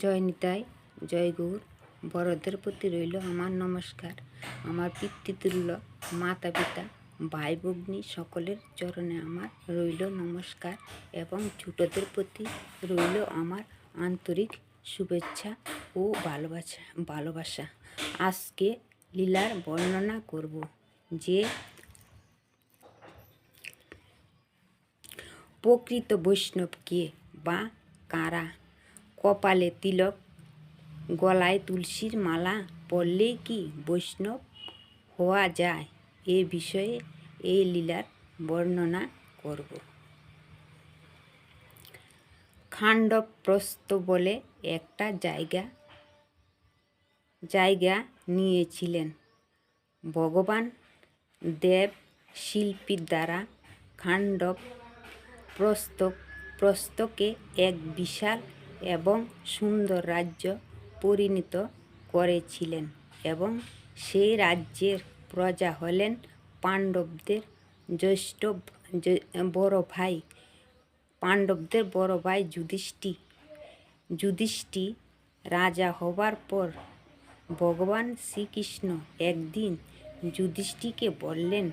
জয় নিতাই জয় গৌর বড়দের প্রতি রইল আমার নমস্কার। আমার পিতৃতুল্য মাতা পিতা ভাই ভগ্নী সকলের চরণে আমার রইল নমস্কার এবং ছোটদের প্রতি রইল আমার আন্তরিক শুভেচ্ছা ও ভালোবাসা ভালোবাসা। আজকে লীলার বর্ণনা করব যে প্রকৃত বৈষ্ণব কে বা কারা? কপালে তিলক, গলায় তুলসীর মালা পরলেই কি বৈষ্ণব হওয়া যায়? এ বিষয়ে এই লীলার বর্ণনা করব। খাণ্ডপ্রস্থ বলে একটা জায়গা জায়গা নিয়েছিলেন। ভগবান দেব শিল্পীর দ্বারা খাণ্ডব প্রস্ত প্রস্তকে এক বিশাল এবং সুন্দর রাজ্য পরিণত করেছিলেন এবং সেই রাজ্যের প্রজা হলেন পাণ্ডবদের জ্যৈষ্ঠ জ্যে- বড় ভাই। পাণ্ডবদের বড় ভাই যুধিষ্ঠি। যুধিষ্ঠি রাজা হবার পর ভগবান শ্রীকৃষ্ণ একদিন যুধিষ্ঠিকে বললেন,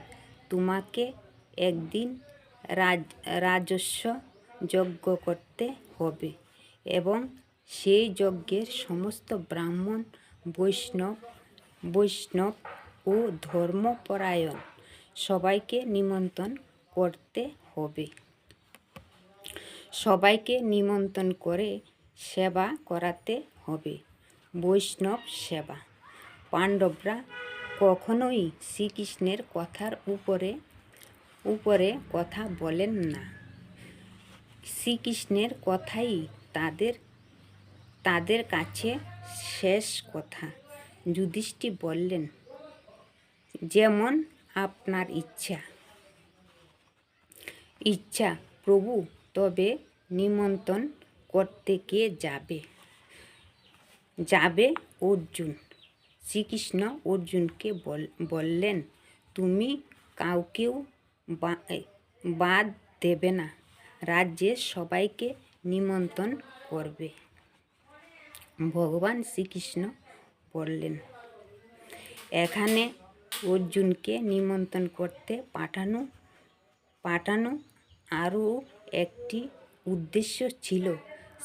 তোমাকে একদিন রাজ, রাজস্ব যজ্ঞ করতে হবে। এবং সেই যজ্ঞের সমস্ত ব্রাহ্মণ, বৈষ্ণব বৈষ্ণব ও ধর্মপরায়ণ সবাইকে নিমন্ত্রণ করতে হবে। সবাইকে নিমন্ত্রণ করে সেবা করাতে হবে। বৈষ্ণব সেবা। পাণ্ডবরা কখনোই শ্রীকৃষ্ণের কথার উপরে উপরে কথা বলেন না। শ্রীকৃষ্ণের কথাই তাদের তাদের কাছে শেষ কথা। যুধিষ্ঠি বললেন, যেমন আপনার ইচ্ছা। ইচ্ছা প্রভু, তবে নিমন্ত্রণ করতে কে যাবে? যাবে অর্জুন। শ্রীকৃষ্ণ অর্জুনকে বল- বললেন, তুমি কাউকেও বাদ দেবে না। রাজ্যের সবাইকে নিমন্ত্রণ করবে। ভগবান শ্রীকৃষ্ণ বললেন, এখানে অর্জুনকে নিমন্ত্রণ করতে পাঠানো পাঠানো আরও একটি উদ্দেশ্য ছিল।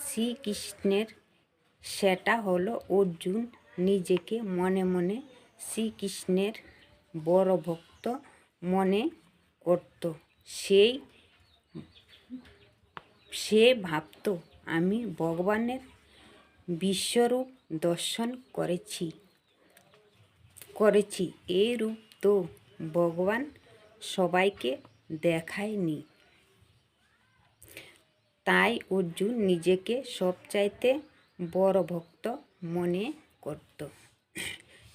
শ্রীকৃষ্ণের সেটা হলো অর্জুন নিজেকে মনে মনে শ্রীকৃষ্ণের বড় ভক্ত মনে করত। সেই, সে ভাবত আমি ভগবানের বিশ্বরূপ দর্শন করেছি করেছি। এই রূপ তো ভগবান সবাইকে দেখায়নি। তাই অর্জুন নিজেকে সবচাইতে বড় ভক্ত মনে করত।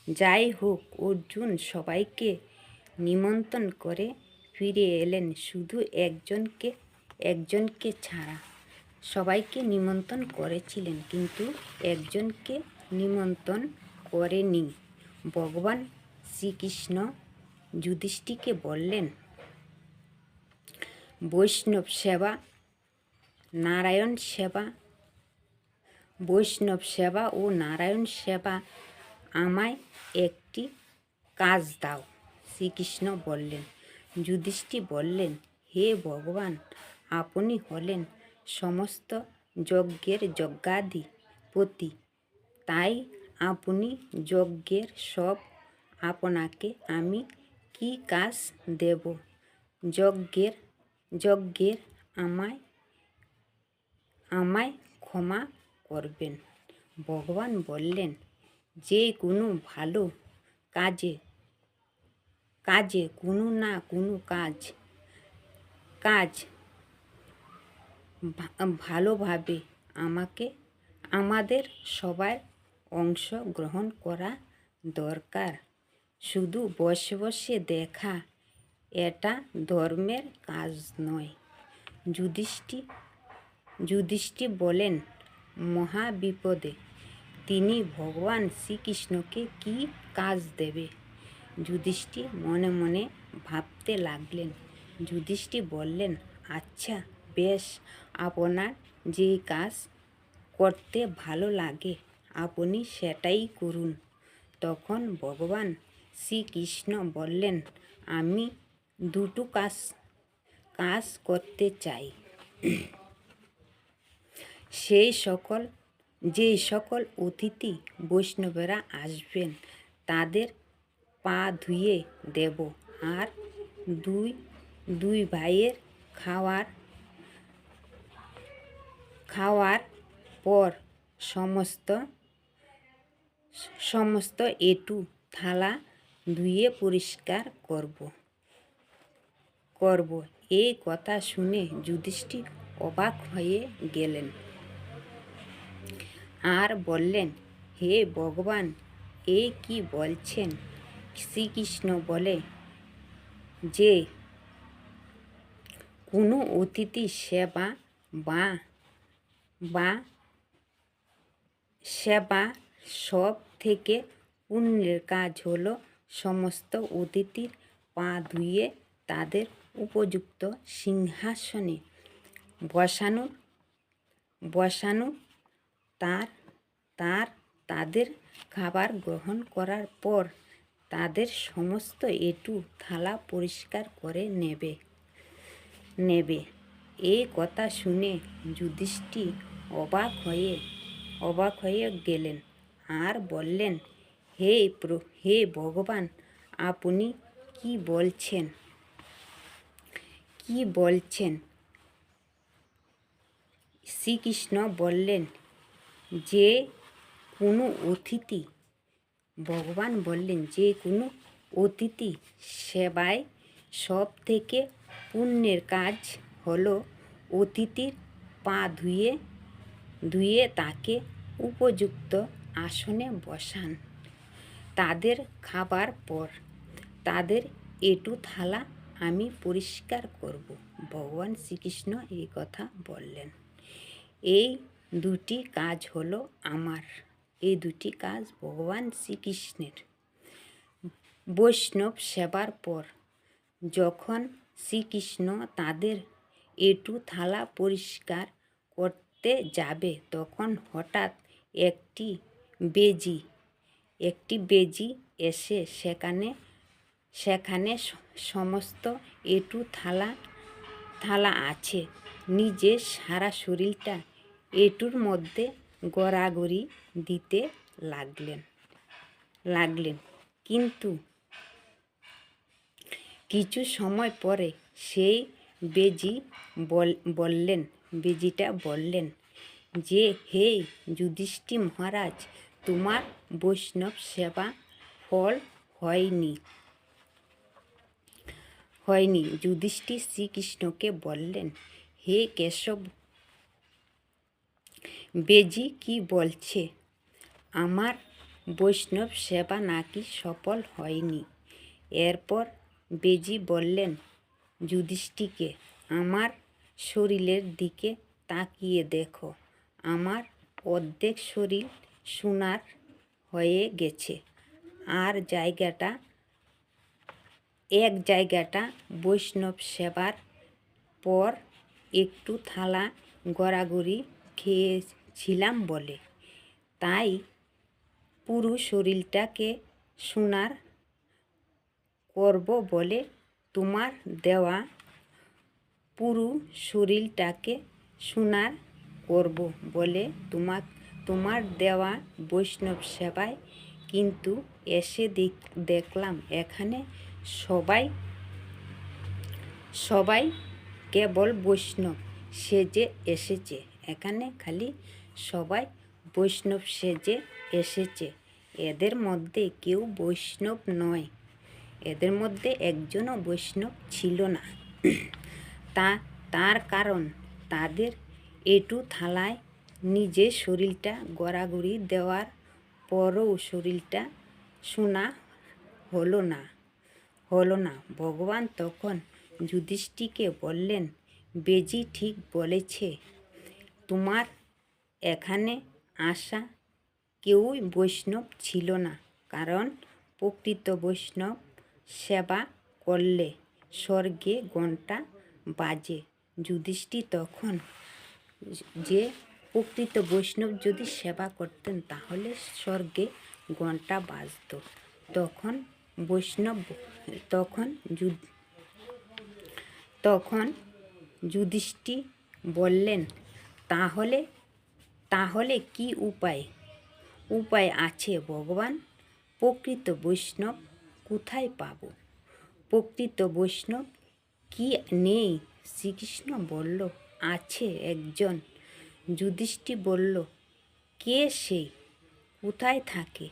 যাই হোক, অর্জুন সবাইকে নিমন্ত্রণ করে ফিরে এলেন। শুধু একজনকে একজনকে ছাড়া সবাইকে নিমন্ত্রণ করেছিলেন, কিন্তু একজনকে নিমন্ত্রণ করেনি। ভগবান শ্রীকৃষ্ণ যুধিষ্ঠিকে বললেন, বৈষ্ণব সেবা, নারায়ণ সেবা, বৈষ্ণব সেবা ও নারায়ণ সেবা আমায় একটি কাজ দাও। শ্রীকৃষ্ণ বললেন। যুধিষ্ঠি বললেন, হে ভগবান, আপনি হলেন সমস্ত যজ্ঞের যজ্ঞাধিপতি। তাই আপনি যজ্ঞের সব আপনাকে আমি কি কাজ দেব? যজ্ঞের যজ্ঞের আমায় আমায় ক্ষমা করবেন। ভগবান বললেন, যে কোনো ভালো কাজে কাজে কোনো না কোনো কাজ কাজ ভালোভাবে আমাকে, আমাদের সবার অংশ গ্রহণ করা দরকার। শুধু বসে বসে দেখা, এটা ধর্মের কাজ নয়। যুধিষ্ঠি যুধিষ্ঠি বলেন, মহাবিপদে তিনি ভগবান শ্রীকৃষ্ণকে কি কাজ দেবে? যুধিষ্ঠি মনে মনে ভাবতে লাগলেন। যুধিষ্ঠি বললেন আচ্ছা বেশ আপনার যে কাজ করতে ভালো লাগে, আপনি সেটাই করুন। তখন ভগবান শ্রীকৃষ্ণ বললেন, আমি দুটো কাজ কাজ করতে চাই। সেই সকল যেই সকল অতিথি বৈষ্ণবেরা আসবেন, তাদের পা ধুয়ে দেব। আর দুই দুই ভাইয়ের খাওয়ার খাওয়ার পর সমস্ত সমস্ত এটু থালা ধুয়ে পরিষ্কার করব। করব। এই কথা শুনে যুধিষ্ঠির অবাক হয়ে গেলেন। আর বললেন, হে ভগবান, এ কি বলছেন? শ্রীকৃষ্ণ বলে যে, কোনো অতিথি সেবা বা বা সেবা সব থেকে পুণ্যের কাজ হলো সমস্ত অতিথির পা ধুয়ে তাদের উপযুক্ত সিংহাসনে বসানো বসানো তার তার, তাদের খাবার গ্রহণ করার পর তাদের সমস্ত এটু থালা পরিষ্কার করে নেবে নেবে। এই কথা শুনে যুধিষ্ঠি অবাক হয়ে অবাক হয়ে গেলেন। আর বললেন, হে প্র হে ভগবান, আপনি কি বলছেন? কি বলছেন? শ্রীকৃষ্ণ বললেন, যে কোনো অতিথি, ভগবান বললেন, যে কোনো অতিথি সেবায় সব থেকে পুণ্যের কাজ হলো অতিথির পা ধুয়ে ধুয়ে তাকে উপযুক্ত আসনে বসান। তাদের খাবার পর, তাদের এটু থালা আমি পরিষ্কার করব। ভগবান শ্রীকৃষ্ণ এই কথা বললেন। এই দুটি কাজ হলো আমার। এই দুটি কাজ ভগবান শ্রীকৃষ্ণের। বৈষ্ণব সেবার পর, যখন শ্রীকৃষ্ণ তাদের এটু থালা পরিষ্কার করতে যাবে। তখন হঠাৎ একটি বেজি একটি বেজি এসে সেখানে সেখানে সমস্ত এটু থালা থালা আছে। নিজে সারা শরীরটা এটুর মধ্যে গড়াগড়ি দিতে লাগলেন লাগলেন। কিন্তু কিছু সময় পরে সেই বেজি বললেন বেজিটা বললেন, যে হে যুধিষ্ঠি মহারাজ, তোমার বৈষ্ণব সেবা ফল হয়নি। হয়নি। যুধিষ্ঠি শ্রীকৃষ্ণকে বললেন, হে কেশব, বেজি কি বলছে? আমার বৈষ্ণব সেবা নাকি সফল হয়নি? এরপর বেজি বললেন যুধিষ্ঠিকে আমার শরীরের দিকে তাকিয়ে দেখো। আমার অর্ধেক শরীর সোনার হয়ে গেছে। আর জায়গাটা, এক জায়গাটা বৈষ্ণব সেবার পর একটু থালা গড়াগড়ি খেয়েছিলাম বলে। তাই পুরো শরীরটাকে সোনার করব বলে তোমার দেওয়া পুরো শরীরটাকে সোনার করব বলে তোমার তোমার দেওয়া বৈষ্ণব সেবায় কিন্তু এসে দেখলাম এখানে সবাই সবাই কেবল বৈষ্ণব। সেজে এসেছে, এখানে খালি সবাই বৈষ্ণব সেজে এসেছে। এদের মধ্যে কেউ বৈষ্ণব নয়। এদের মধ্যে একজনও বৈষ্ণব ছিল না। তা তার কারণ তাদের এটু থালায় নিজে শরীরটা গড়াগড়ি দেওয়ার পরও শরীরটা শোনা হলো না হলো না। ভগবান তখন যুধিষ্ঠিকে বললেন, বেজি ঠিক বলেছে, তোমার এখানে আসা কেউই বৈষ্ণব ছিল না, কারণ প্রকৃত বৈষ্ণব সেবা করলে স্বর্গে ঘণ্টা বাজে। যুধিষ্ঠি তখন যে প্রকৃত বৈষ্ণব যদি সেবা করতেন, তাহলে স্বর্গে ঘণ্টা বাজত। তখন বৈষ্ণব, তখন তখন যুধিষ্ঠি বললেন, তাহলে তাহলে কি উপায়? উপায় আছে, ভগবান। প্রকৃত বৈষ্ণব কোথায় পাব? প্রকৃত বৈষ্ণব কি নেই? শ্রীকৃষ্ণ বলল, আছে একজন। যুধিষ্ঠি বলল, কে সে? কোথায় থাকে?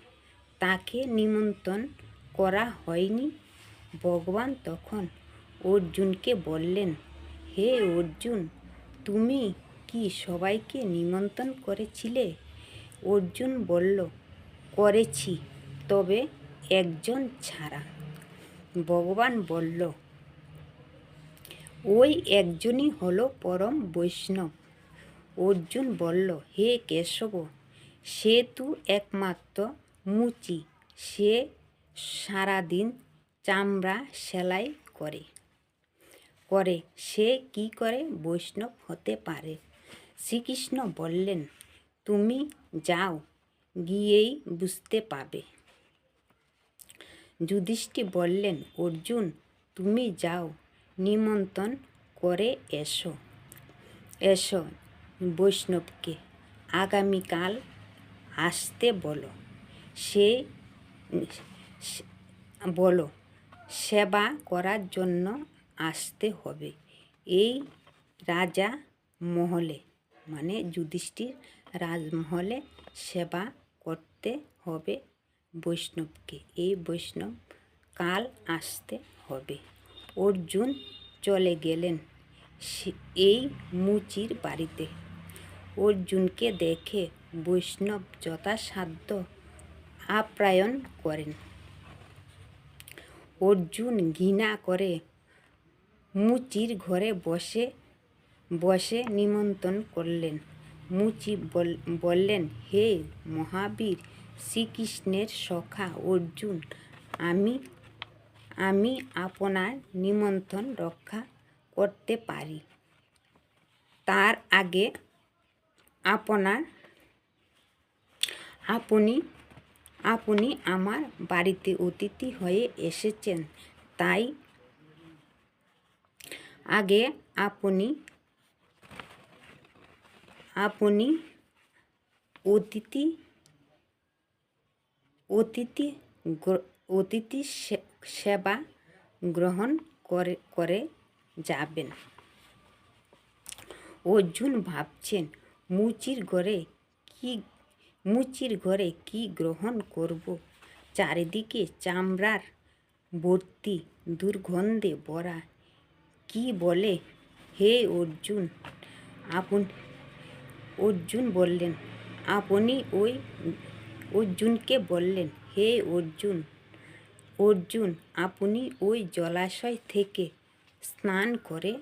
তাকে নিমন্ত্রণ করা হয়নি? ভগবান তখন অর্জুনকে বললেন, হে অর্জুন, তুমি কি সবাইকে নিমন্ত্রণ করেছিলে? অর্জুন বলল, করেছি, তবে একজন ছাড়া। ভগবান বলল ওই একজনই হলো পরম বৈষ্ণব। অর্জুন বলল, হে কেশব, সে তু একমাত্র মুচি। সে সারাদিন চামড়া সেলাই করে। করে। সে কি করে? বৈষ্ণব হতে পারে শ্রীকৃষ্ণ বললেন, তুমি যাও, গিয়েই বুঝতে পাবে যুধিষ্ঠি বললেন, অর্জুন, তুমি যাও। নিমন্ত্রণ করে এসো। এসো বৈষ্ণবকে, আগামীকাল আসতে বলো। সে বলো, সেবা করার জন্য আসতে হবে। এই রাজা মহলে মানে যুধিষ্ঠির রাজমহলে সেবা করতে হবে বৈষ্ণবকে। এই বৈষ্ণব কাল আসতে হবে। অর্জুন চলে গেলেন এই মুচির বাড়িতে। অর্জুনকে দেখে বৈষ্ণব যথাসাধ্য আপ্যায়ন করেন। অর্জুন ঘৃণা করে মুচির ঘরে বসে বসে নিমন্ত্রণ করলেন। মুচি বললেন, হে মহাবীর, শ্রীকৃষ্ণের সখা অর্জুন, আমি আমি আপনার নিমন্ত্রণ রক্ষা করতে পারি। তার আগে আপনার, আপনি আপনি আমার বাড়িতে অতিথি হয়ে এসেছেন, তাই আগে আপনি আপনি অতিথি অতিথি অতিথি সেবা গ্রহণ করে করে যাবেন। অর্জুন ভাবছেন, মুচির ঘরে কি, মুচির ঘরে কি গ্রহণ করব? চারিদিকে চামড়ার ভর্তি দুর্গন্ধে ভরা। কি বলে? হে অর্জুন, আপন, অর্জুন বললেন, আপনি ওই অর্জুনকে বললেন, হে অর্জুন। অর্জুন, আপনি ওই জলাশয় থেকে স্নান করে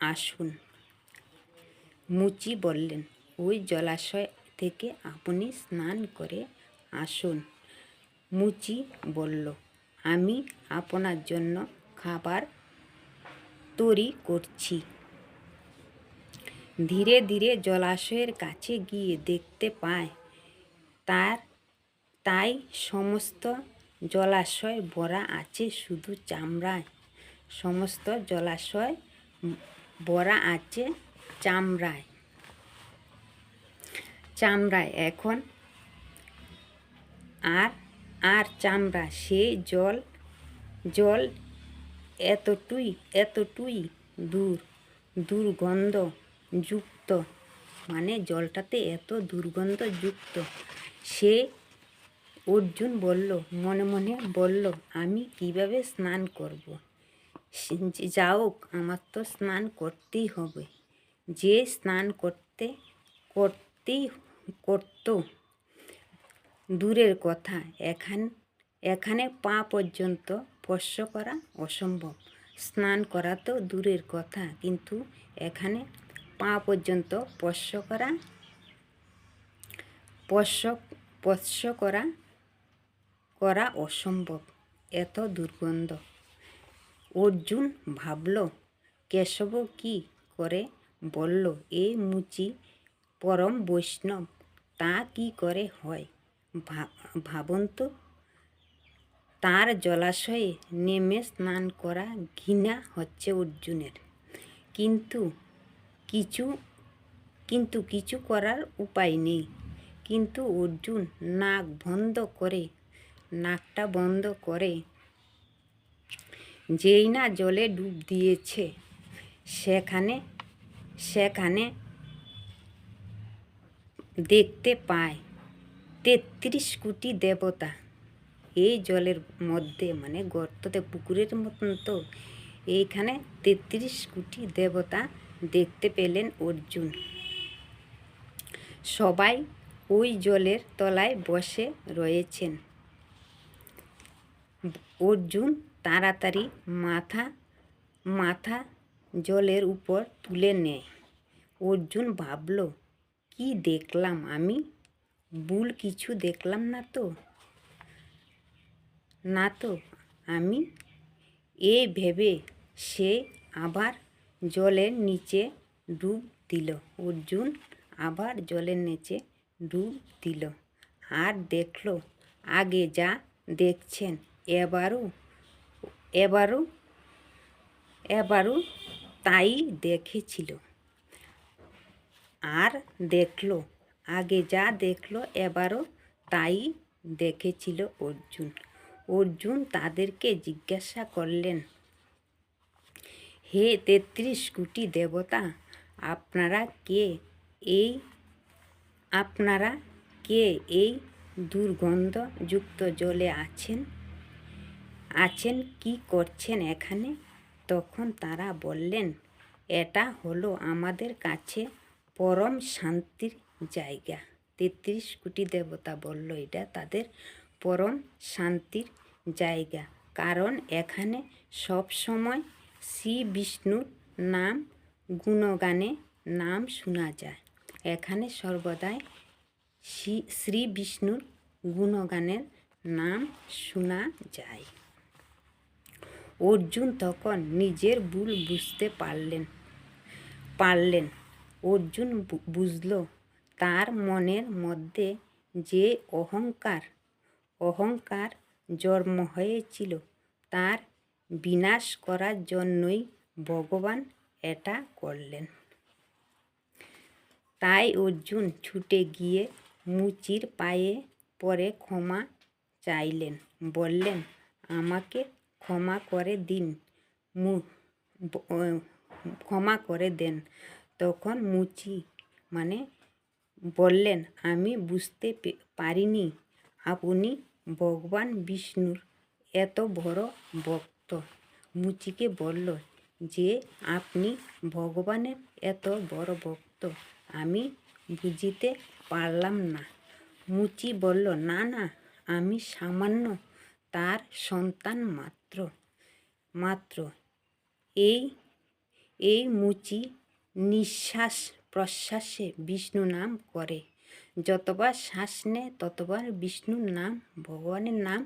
আসুন। মুচি বললেন, ওই জলাশয় থেকে আপনি স্নান করে আসুন। মুচি বলল, আমি আপনার জন্য খাবার তৈরি করছি। ধীরে ধীরে জলাশয়ের কাছে গিয়ে দেখতে পায়, তার তাই সমস্ত জলাশয় ভরা আছে শুধু চামড়ায়। সমস্ত জলাশয় ভরা আছে চামড়ায়। চামড়ায়, এখন আর আর চামড়া, সে জল জল এতটুই এতটুই দূর, দুর্গন্ধ যুক্ত। মানে জলটাতে এত দুর্গন্ধযুক্ত। সে অর্জুন বলল, মনে মনে বলল, আমি কীভাবে স্নান করব। যাও, আমার তো স্নান করতেই হবে। যে স্নান করতে, করতেই করত। দূরের কথা, এখান, এখানে পা পর্যন্ত স্পর্শ করা অসম্ভব। স্নান করা তো দূরের কথা, কিন্তু এখানে পা পর্যন্ত স্পর্শ করা, স্পর্শ স্পর্শ করা করা অসম্ভব। এত দুর্গন্ধ। অর্জুন ভাবল, কেশব কি করে বলল এই মুচি পরম বৈষ্ণব, তা কি করে হয়? ভা- ভাবুন তো তার জলাশয়ে নেমে স্নান করা ঘৃণা হচ্ছে অর্জুনের। কিন্তু কিছু কিন্তু কিছু করার উপায় নেই। কিন্তু অর্জুন নাক বন্ধ করে নাকটা বন্ধ করে। যেই না জলে ডুব দিয়েছে, সেখানে সেখানে দেখতে পায় তেত্রিশ কোটি দেবতা। এই জলের মধ্যে মানে গর্ততে, পুকুরের মতন তো, এইখানে তেত্রিশ কোটি দেবতা দেখতে পেলেন অর্জুন। সবাই ওই জলের তলায় বসে রয়েছেন। অর্জুন তাড়াতাড়ি মাথা মাথা জলের উপর তুলে নেয়। অর্জুন ভাবল, কি দেখলাম আমি? ভুল কিছু দেখলাম না তো? না তো, আমি এই ভেবে সে আবার জলের নিচে ডুব দিল। অর্জুন আবার জলের নিচে ডুব দিল। আর দেখল, আগে যা দেখছেন এবারও এবারও এবারও তাই দেখেছিল। আর দেখল, আগে যা দেখল এবারও তাই দেখেছিল অর্জুন। অর্জুন তাদেরকে জিজ্ঞাসা করলেন, হে তেত্রিশ কোটি দেবতা, আপনারা কে এই, আপনারা কে এই দুর্গন্ধযুক্ত জলে আছেন? আছেন, কি করছেন এখানে? তখন তারা বললেন, এটা হলো আমাদের কাছে পরম শান্তির জায়গা। তেত্রিশ কোটি দেবতা বলল, এটা তাদের পরম শান্তির জায়গা। কারণ এখানে সব সময় শ্রী বিষ্ণুর নাম, গুণগানে নাম শোনা যায়। এখানে সর্বদাই শ্রী বিষ্ণুর গুণগানের নাম শোনা যায়। অর্জুন তখন নিজের ভুল বুঝতে পারলেন। পারলেন। অর্জুন বুঝল তার মনের মধ্যে যে অহংকার অহংকার জন্ম হয়েছিল তার বিনাশ করার জন্যই ভগবান এটা করলেন। তাই অর্জুন ছুটে গিয়ে মুচির পায়ে পরে ক্ষমা চাইলেন। বললেন, আমাকে ক্ষমা করে দিন। মু ক্ষমা করে দেন। তখন মুচি মানে বললেন, আমি বুঝতে পারিনি। আপনি ভগবান বিষ্ণুর এত বড় ভক্ত। মুচিকে বলল, যে আপনি ভগবানের এত বড় ভক্ত, আমি বুঝিতে পারলাম না। মুচি বলল, না না, আমি সামান্য তার সন্তান মাত্র। মাত্র মাত্র। এই এই মুচি নিঃশ্বাস প্রশ্বাসে বিষ্ণু নাম করে। যতবার শ্বাস নেয় ততবার বিষ্ণুর নাম, ভগবানের নাম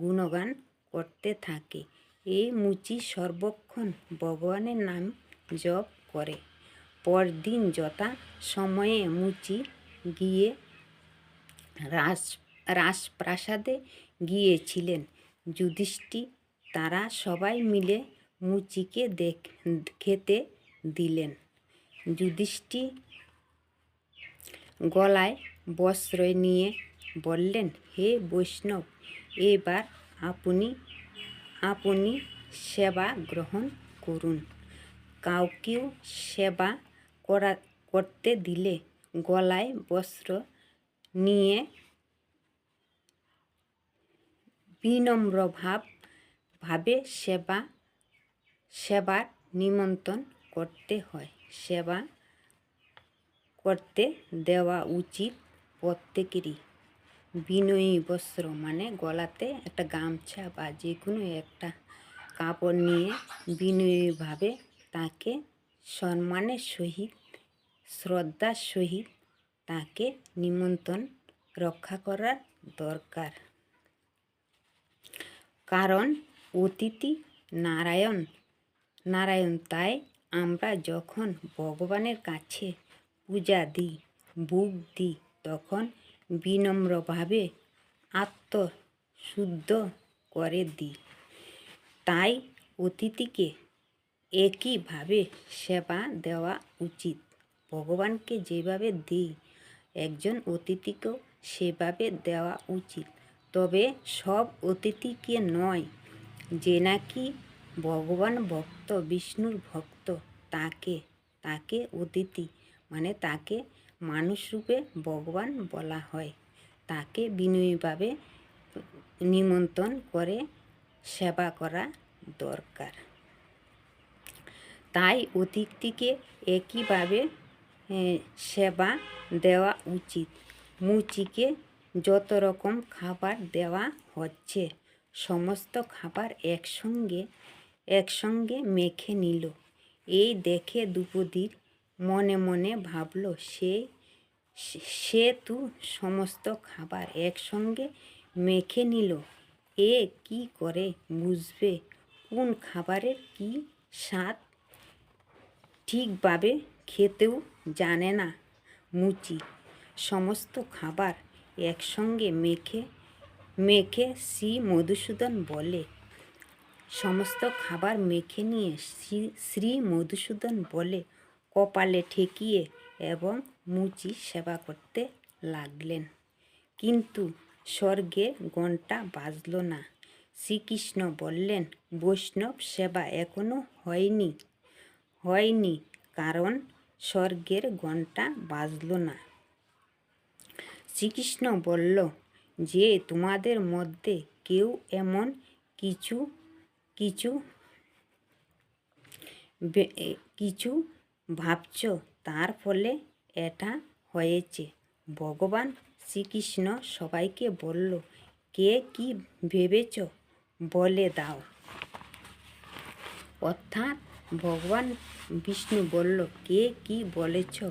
গুণগান করতে থাকে। এই মুচি সর্বক্ষণ ভগবানের নাম জপ করে। পরদিন যথা সময়ে মুচি গিয়ে রাস রাজপ্রাসাদে গিয়েছিলেন। যুধিষ্ঠি তারা সবাই মিলে মুচিকে দেখ, খেতে দিলেন। যুধিষ্ঠি গলায় বস্ত্র নিয়ে বললেন, হে বৈষ্ণব, এবার আপনি আপনি সেবা গ্রহণ করুন। কাউকেও সেবা করা, করতে দিলে গলায় বস্ত্র নিয়ে বিনম্র ভাব সেবা, সেবার নিমন্ত্রণ করতে হয়। সেবা করতে দেওয়া উচিত প্রত্যেকেরই। বিনয়ী বস্ত্র মানে গলাতে একটা গামছা বা যে কোনো একটা কাপড় নিয়ে বিনয়ীভাবে তাকে সম্মানের সহিত, শ্রদ্ধার সহিত তাকে নিমন্ত্রণ রক্ষা করার দরকার। কারণ অতিথি নারায়ণ। নারায়ণ, তাই আমরা যখন ভগবানের কাছে পূজা দিই বুক দিই, তখন বিনম্রভাবে আত্মশুদ্ধ করে দিই। তাই অতিথিকে একইভাবে সেবা দেওয়া উচিত। ভগবানকে যেভাবে দিই, একজন অতিথিকেও সেভাবে দেওয়া উচিত। তবে সব অতিথিকে নয় যে নাকি ভগবান ভক্ত, বিষ্ণুর ভক্ত, তাকে তাকে অতিথি মানে তাকে মানুষ রূপে ভগবান বলা হয়। তাকে বিনয়ীভাবে নিমন্ত্রণ করে সেবা করা দরকার। তাই অতিথিকে একইভাবে সেবা দেওয়া উচিত। মুচিকে যত রকম খাবার দেওয়া হচ্ছে সমস্ত খাবার একসঙ্গে একসঙ্গে মেখে নিল। এই দেখে দ্রৌপদীর মনে মনে ভাবলো, সে সে তো সমস্ত খাবার একসঙ্গে মেখে নিল। এ কি করে বুঝবে? কোন খাবারের কি স্বাদ? ঠিকভাবে খেতেও জানে না মুচি। সমস্ত খাবার একসঙ্গে মেখে মেখে শ্রী মধুসূদন বলে। সমস্ত খাবার মেখে নিয়ে শ্রী শ্রী মধুসূদন বলে। কপালে ঠেকিয়ে এবং মুচি সেবা করতে লাগলেন। কিন্তু স্বর্গে ঘণ্টা বাজল না। শ্রীকৃষ্ণ বললেন, বৈষ্ণব সেবা এখনও হয়নি। হয়নি কারণ স্বর্গের ঘণ্টা বাজল না। শ্রীকৃষ্ণ বলল যে তোমাদের মধ্যে কেউ এমন কিছু কিছু কিছু ভাবছ, তার ফলে এটা হয়েছে। ভগবান শ্রীকৃষ্ণ সবাইকে বলল, কে কি ভেবেছ? বলে দাও। অর্থাৎ ভগবান বিষ্ণু বলল, কে কি বলেছ?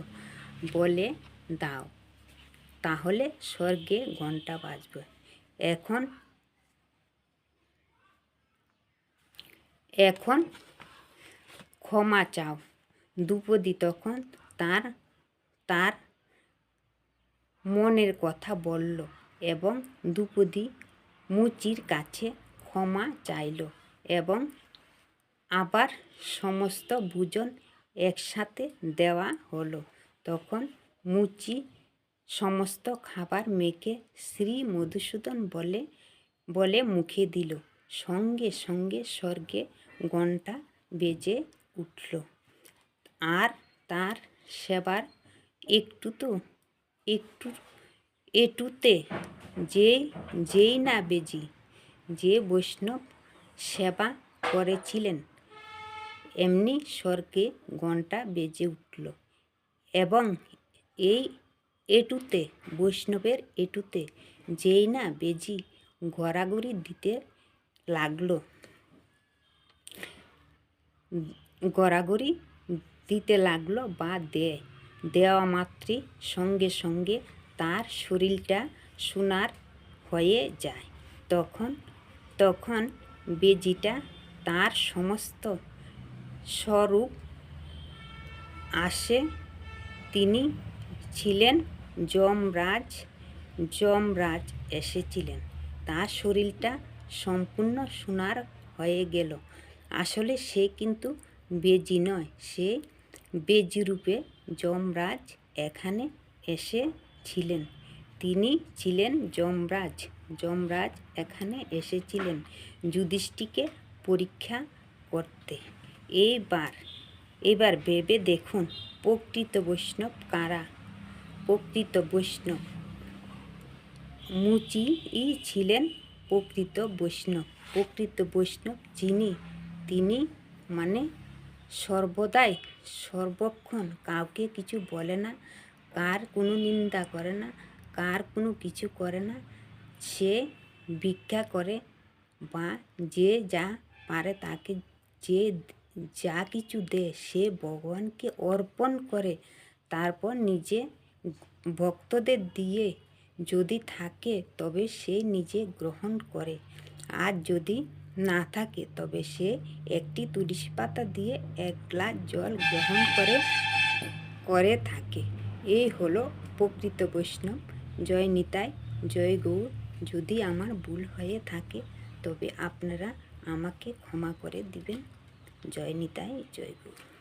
বলে দাও। তাহলে স্বর্গে ঘণ্টা বাজবে। এখন এখন ক্ষমা চাও। দ্রৌপদী তখন তার তার মনের কথা বলল এবং দ্রৌপদী মুচির কাছে ক্ষমা চাইল এবং আবার সমস্ত ভোজন একসাথে দেওয়া হলো। তখন মুচি সমস্ত খাবার মেখে শ্রী মধুসূদন বলে বলে মুখে দিল। সঙ্গে সঙ্গে স্বর্গে ঘণ্টা বেজে উঠল। আর তার সেবার একটু তো, একটু, এটুতে যে, যেই না বেজি, যে বৈষ্ণব সেবা করেছিলেন, এমনি স্বর্গে ঘণ্টা বেজে উঠল। এবং এই এটুতে, বৈষ্ণবের এটুতে, যেই না বেজি গড়াগড়ি দিতে লাগল। গড়াগড়ি দিতে লাগল বা দেয়। দেওয়া মাত্রই সঙ্গে সঙ্গে তার শরীরটা সোনার হয়ে যায়। তখন তখন বেজিটা তার সমস্ত স্বরূপ আসে। তিনি ছিলেন যমরাজ যমরাজ এসেছিলেন। তার শরীরটা সম্পূর্ণ সোনার হয়ে গেল। আসলে সে কিন্তু বেজি নয়, সে বেজি রূপে যমরাজ এখানে এসেছিলেন। তিনি ছিলেন যমরাজ যমরাজ এখানে এসেছিলেন যুধিষ্ঠিকে পরীক্ষা করতে। এইবার এবার ভেবে দেখুন প্রকৃত বৈষ্ণব কারা। প্রকৃত বৈষ্ণব। মুচিই ছিলেন প্রকৃত বৈষ্ণব। প্রকৃত বৈষ্ণব যিনি, তিনি মানে সর্বদাই সর্বক্ষণ কাউকে কিছু বলে না, কার কোনো নিন্দা করে না, কার কোনো কিছু করে না। সে ভিক্ষা করে বা যে যা পারে তাকে যে যা কিছু দেয়, সে ভগবানকে অর্পণ করে, তারপর নিজে ভক্তদের দিয়ে যদি থাকে, তবে সে নিজে গ্রহণ করে। আর যদি না থাকে, তবে সে একটি তুলসী পাতা দিয়ে এক গ্লাস জল গ্রহণ করে করে থাকে। এই হলো প্রকৃত বৈষ্ণব। জয় নিতাই, জয় গৌর। যদি আমার ভুল হয়ে থাকে, তবে আপনারা আমাকে ক্ষমা করে দিবেন। জয় নিতাই, জয় গৌর।